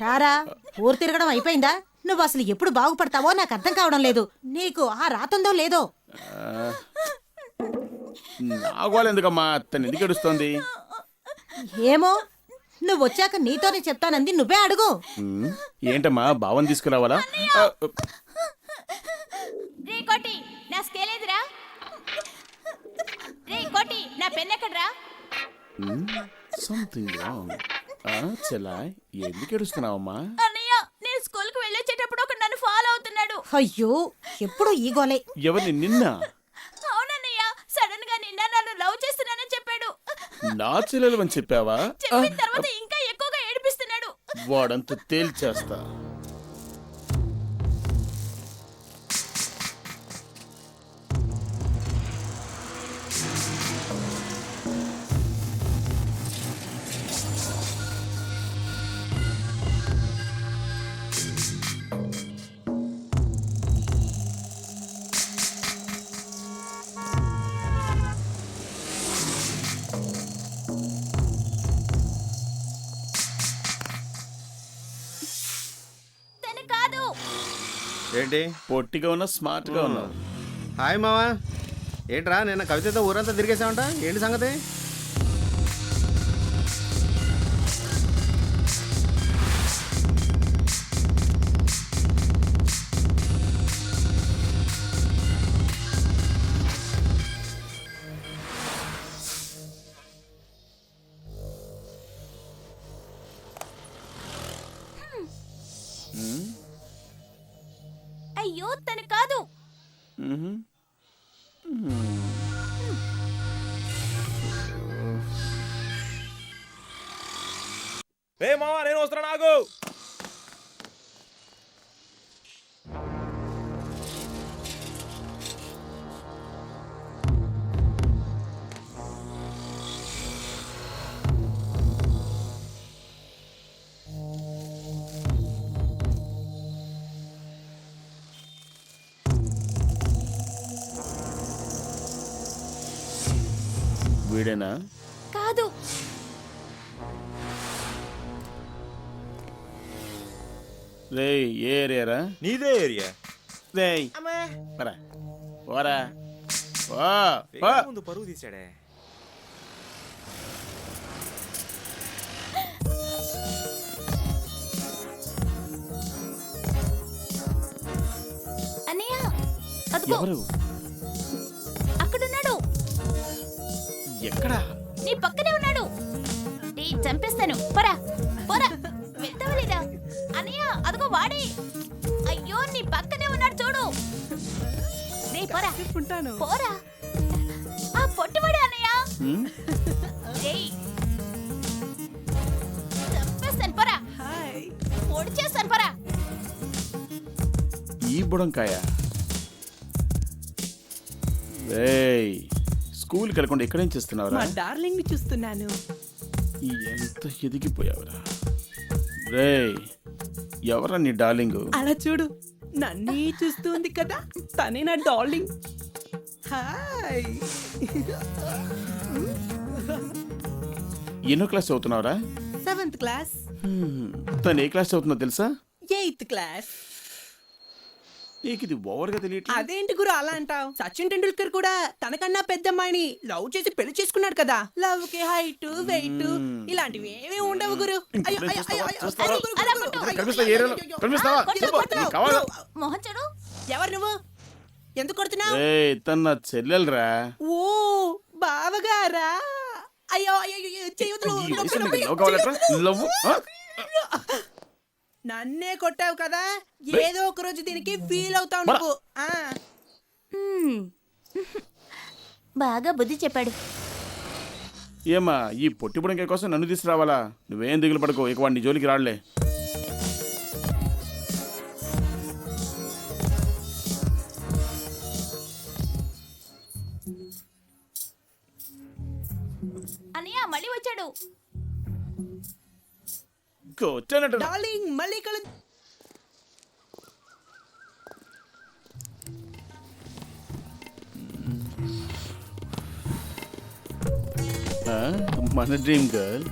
రారా ఊరు తిరగడం అయిపోయిందా? నువ్వు అసలు ఎప్పుడు బాగుపడతావో నాకు అర్థం కావడం లేదు. నీకు ఆ రాతుందో లేదో? నాగోలు ఎందుకమ్మా? తను ఎందుకు ఏడుస్తోంది? ఏమో నువ్వు వచ్చాక నీతోనే చెప్తానంది నువ్వే అడుగు. ఉమ్, ఏంటమ్మా? భావం తీసుకురావాలా? ఆ, రే కోటి నా స్కేల్ ఏదిరా? రే కోటి నా పెన్ ఎక్కడరా? ఉమ్, something wrong. చెల్లాయ్ ఎందుకు ఏడుస్తున్నావమ్మా? అన్నయ్య నేను స్కూల్కి వెళ్ళొచ్చేటప్పుడు ఒక నన్ను ఫాలో అవుతున్నాడు. అయ్యో ఎప్పుడు ఈ గోలే. ఎవరిని నిన్న? అవునన్నయ్య సడన్గా నిన్న నన్ను లవ్ చేస్తున్నానని చెప్పాడు. నా చెల్లెలు అని చెప్పావా? చెప్పిన తర్వాత ఇంకా ఎక్కువగా ఏడిపిస్తున్నాడు. వాడంత తేల్చేస్తా. ఏంటి? పొట్టిగా ఉన్నా స్మార్ట్గా ఉన్నావు హాయ్ మావా. ఏంట్రా నిన్న కవితతో ఊరంతా తిరిగేసావంట? ఏంటి సంగతి? అయ్యో తను కాదు. రే మావా నేను వస్తున్నా నాకు వీడేనా కాదు. రే ఏ ఏరియారా? నీదే ఏరియా? రే పరా. పోరా. పో, పో. ముందు పరువు తీసాడే. అన్నయ్య అదిగో ఎవరు? ఎక్కడా? నీ పక్కనే ఉన్నాడు. నీ చంపేస్తాను. పోరా పోరా. వెళ్తావా లేదా? అన్నయ్య అదిగో వాడే. అయ్యో నీ పక్కనే ఉన్నాడు చూడు. నీ పోరా. పోరా. ఆ పొట్టువాడే అన్నయ్య. ఉమ్, రేయ్. చంపేస్తాను పోరా. పొడి చేస్తాను పోరా. ఈ బుడంకాయ. రేయ్. స్కూల్కి వెళ్ళకుండా ఇక్కడేం చేస్తున్నావురా? మా డార్లింగ్ని చూస్తున్నాను ఎంత ఎదిగిపోయావురా. రేయ్ ఎవరా నీ డార్లింగ్? అలా చూడు నన్నే చూస్తుంది కదా తనే నా డార్లింగ్. హాయ్. ఎన్నో క్లాస్ చదువుతున్నావురా? Seventh class. తను ఏ క్లాస్ చదువుతుందో తెలుసా? Eighth class. నీకు ఇది ఓవర్గా తెలియట్లేదు అదేంటి గురు అలా అంటావు? సచిన్ టెండూల్కర్ కూడా తనకన్నా పెద్ద అమ్మాయిని లవ్ చేసి పెళ్ళి చేసుకున్నాడు కదా. లవ్కి హైట్ వెయిట్ ఇలాంటివి ఏమీ ఉండవు గురు. అయ్యో, అయ్యో, అయ్యో, అయ్యో, చూస్తావా? అయ్యో, గురు, అలా గురు, కొట్టు. గురు, అయ్యో, కనిపిస్తా అయ్యో, ఏరియాలో అయ్యో, కనిపిస్తావా? కొట్టు, చెప్పు, కొట్టు. నీకు కావాలా? మొహం చూడు ఎవరు నువ్వు? ఎందుకు కొడుతున్నావు? నా చెల్లెలరా. ఓ బావగారా? అయ్యో అయ్యో ఈ వయసులో నీకు లవ్ కావాలట్రా? లవ్ ఆ? నన్నే కొట్టావు కదా? ఏదో ఒక రోజు దీనికి ఫీల్ అవుతావు. నువ్వు. ఆ. బాగా బుద్ధి చెప్పాడు. ఏమా ఈ పొట్టి బుడంకాయ కోసం నన్ను తీసుకురావాలా? నువ్వేం దిగులు పడుకో ఇక వాడిని జోలికి రాడలే. వచ్చానట డార్లింగ్ మళ్ళీ కలు మన డ్రీమ్ గర్ల్.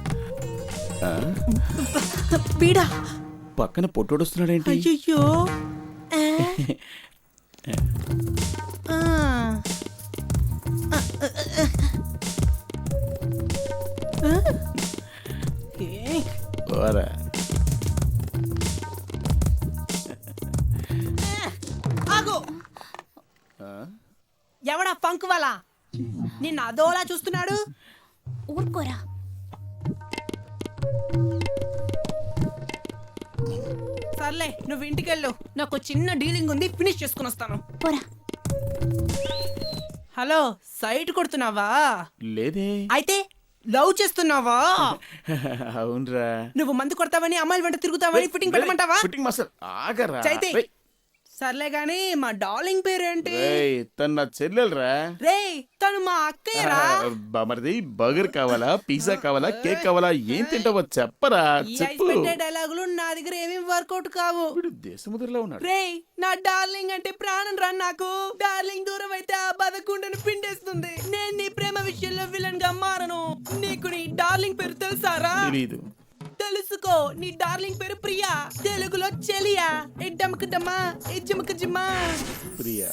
వీడా పక్కన పొట్టోడు వస్తున్నాడేంటి అయ్యయ్యో ఆ. ఓరా ఆగు? ఎవడా ఫంక్ వాళ్ళ నిన్న అదోలా చూస్తున్నాడు? ఊరుకోరా. సర్లే నువ్వు ఇంటికెళ్ళు. నాకు చిన్న డీలింగ్ ఉంది ఫినిష్ చేసుకుని వస్తాను. పోరా. హలో సైట్ కొడుతున్నావా? లేదే. అయితే లవ్ చేస్తున్నావా? అవునరా. నువ్వు మందు కొడతావని అమ్మాయిల వెంట తిరుగుతావని ఫిట్టింగ్ పెట్టమంటావా? ఫిట్టింగ్ మసాల్ ఆగరా. చైతి. సర్లే గాని మా డార్లింగ్ పేరేంటి? రేయ్, తను నా చెల్లెలరా. రే తను మా అక్కయ్యరా? బామర్ది బర్గర్ కావాలా పిజ్జా కావాలా కేక్ కావాలా ఏం తింటావో చెప్పరా చెప్పు. పెట్టే డైలాగులు నా దగ్గర ఏమీ వర్కౌట్ కావు? వీడు దేశముద్రలో ఉన్నాడు. రే నా డార్లింగ్ అంటే ప్రాణం రా నాకు. డార్లింగ్ దూరం అయితే ఆ బదకుండను పిండేస్తుంది. నేను నీ ప్రేమ విషయంలో విలన్గా మారను. నీకు నీ డార్లింగ్ పేరు తెలుసారా? తెలీదు. తెలుసుకో నీ డార్లింగ్ పేరు ప్రియా. తెలుగులో చెలియా. ఎడ్డమక డమ్మా ఎజ్జమక జిమ్మా. ప్రియా.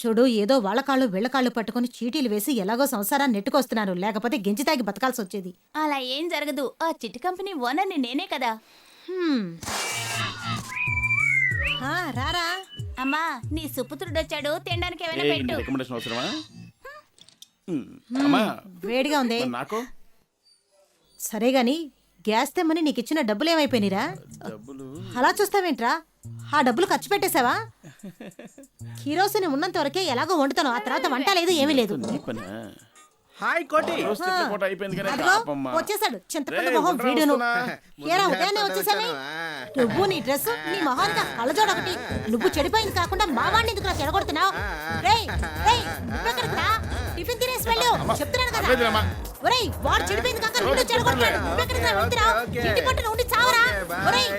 చూడు ఏదో వాళ్ళ కాళ్ళు వీళ్ళ కాళ్ళు పట్టుకుని చీటీలు వేసి ఎలాగో సంసారాన్ని నెట్టుకొస్తున్నారు. లేకపోతే గెంజి తాగి బతకాల్సి వచ్చేది. అలా ఏం జరగదు. ఆ చిట్టు కంపెనీ ఓనర్ని నేనే కదా. హ్మ్. ఆ, రారా. అమ్మా నీ సుపుత్రుడు వచ్చాడు. తినడానికి ఏమైనా పెట్టు. రికమెండేషన్ అవసరమా? అమ్మా. వేడిగా ఉంది. మరి నాకు? సరే గాని గ్యాస్ తెమ్మని నీకు ఇచ్చిన డబ్బులు? ఏమైపోయినరా డబ్బులు అలా చూస్తావేంట్రా? ఆ డబ్బులు ఖర్చు పెట్టేశావా? కిరోసిన్ ఉన్నంత వరకే ఎలాగో వండుతాను ఆ తర్వాత వంట లేదు ఏమీ లేదు. నీ పనా. హాయ్ కోటి. రోజు తిట్ల పూట అయిపోయింది కానీ అదిగో పాపమ్మా. వచ్చేసాడు చింతపండు రేయ్, మొహం వీడును వస్తున్నా? ఏరా ఉదయాన్నే వచ్చేసావి? నువ్వు నీ డ్రెస్ నీ మొహానికి ఒకటి నువ్వు చెడిపోయింది కాకుండా మా వాడిని ఎందుకు చెడగొడుతున్నావు? రేయ్ రేయ్ నువ్వెక్కడికి రా? టిఫిన్ తినేసి వెళ్ళు. చెప్తున్నాను కదా. ఒరేయ్ వాడు చెడిపోయింది కాక నిన్ను చెడగొట్టాడు నువ్వెక్కడికి రా వెళ్తురా ఓకే. ఇంటి పట్టున ఉండి చావరా. ఒరేయ్